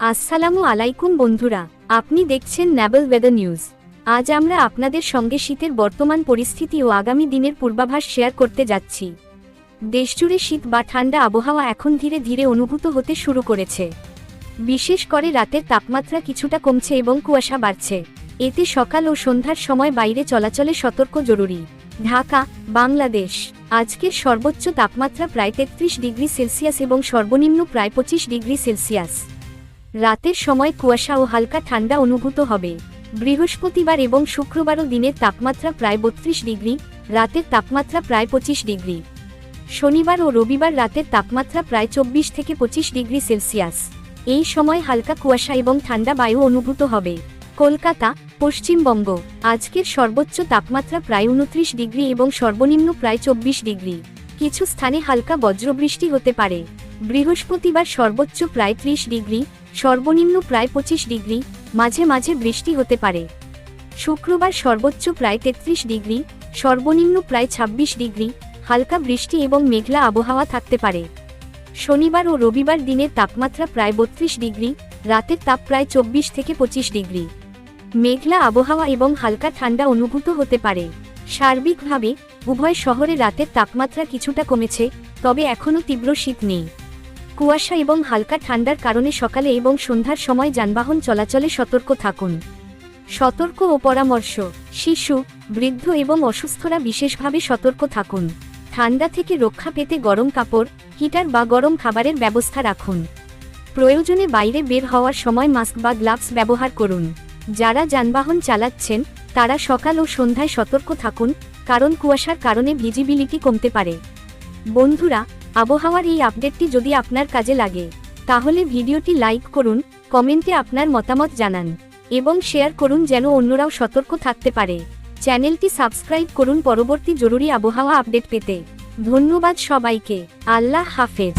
আসসালামু আলাইকুম বন্ধুরা, আপনি দেখছেন ন্যাবল ওয়েদার নিউজ আজ আমরা আপনাদের সঙ্গে শীতের বর্তমান পরিস্থিতি ও আগামী দিনের পূর্বাভাস শেয়ার করতে যাচ্ছি। দেশজুড়ে শীত বা ঠান্ডা আবহাওয়া এখন ধীরে ধীরে অনুভূত হতে শুরু করেছে। বিশেষ করে রাতের তাপমাত্রা কিছুটা কমছে এবং কুয়াশা বাড়ছে। এতে সকাল ও সন্ধ্যার সময় বাইরে চলাচলে সতর্ক জরুরি। ঢাকা, বাংলাদেশ। আজকের সর্বোচ্চ তাপমাত্রা প্রায় তেত্রিশ ডিগ্রি সেলসিয়াস এবং সর্বনিম্ন প্রায় পঁচিশ ডিগ্রি সেলসিয়াস। রাতের সময় কুয়াশা ও হালকা ঠান্ডা অনুভূত হবে। বৃহস্পতিবার এবং শুক্রবারও দিনের তাপমাত্রা প্রায় বত্রিশ ডিগ্রি, রাতের তাপমাত্রা প্রায় পঁচিশ ডিগ্রি। শনিবার ও রবিবার রাতের তাপমাত্রা প্রায় চব্বিশ থেকে পঁচিশ ডিগ্রি সেলসিয়াস। এই সময় হালকা কুয়াশা এবং ঠান্ডা বায়ু অনুভূত হবে। কলকাতা, পশ্চিমবঙ্গ, আজকের সর্বোচ্চ তাপমাত্রা প্রায় উনত্রিশ ডিগ্রি এবং সর্বনিম্ন প্রায় চব্বিশ ডিগ্রি। কিছু স্থানে হালকা বজ্রবৃষ্টি হতে পারে। বৃহস্পতিবার সর্বোচ্চ প্রায় ত্রিশ ডিগ্রি, সর্বনিম্ন প্রায় পঁচিশ ডিগ্রি, মাঝে মাঝে বৃষ্টি হতে পারে। শুক্রবার সর্বোচ্চ প্রায় তেত্রিশ ডিগ্রি, সর্বনিম্ন প্রায় ২৬ ডিগ্রি, হালকা বৃষ্টি এবং মেঘলা আবহাওয়া থাকতে পারে। শনিবার ও রবিবার দিনের তাপমাত্রা প্রায় বত্রিশ ডিগ্রি, রাতের তাপ প্রায় চব্বিশ থেকে পঁচিশ ডিগ্রি। মেঘলা আবহাওয়া এবং হালকা ঠান্ডা অনুভূত হতে পারে। সার্বিকভাবে, উভয় শহরে রাতের তাপমাত্রা কিছুটা কমেছে, তবে এখনও তীব্র শীত নেই। কুয়াশা এবং হালকা ঠান্ডার কারণে সকালে এবং সন্ধ্যার সময় যানবাহন চলাচলে সতর্ক থাকুন। সতর্ক ও পরামর্শ, শিশু, বৃদ্ধ এবং অসুস্থরা বিশেষভাবে সতর্ক থাকুন। ঠান্ডা থেকে রক্ষা পেতে গরম কাপড়, হিটার বা গরম খাবারের ব্যবস্থা রাখুন। প্রয়োজনে বাইরে বের হওয়ার সময় মাস্ক বা গ্লাভস ব্যবহার করুন। যারা যানবাহন চালাচ্ছেন, তারা সকাল ও সন্ধ্যায় সতর্ক থাকুন, কারণ কুয়াশার কারণে ভিজিবিলিটি কমতে পারে। বন্ধুরা আবহাওয়ার এই আপডেটটি যদি আপনার কাজে লাগে, তাহলে ভিডিওটি লাইক করুন, কমেন্টে আপনার মতামত জানান, এবং শেয়ার করুন যেন অন্যরাও সতর্ক থাকতে পারে। চ্যানেলটি সাবস্ক্রাইব করুন পরবর্তী জরুরি আবহাওয়া আপডেট পেতে। ধন্যবাদ সবাইকে। আল্লাহ হাফেজ।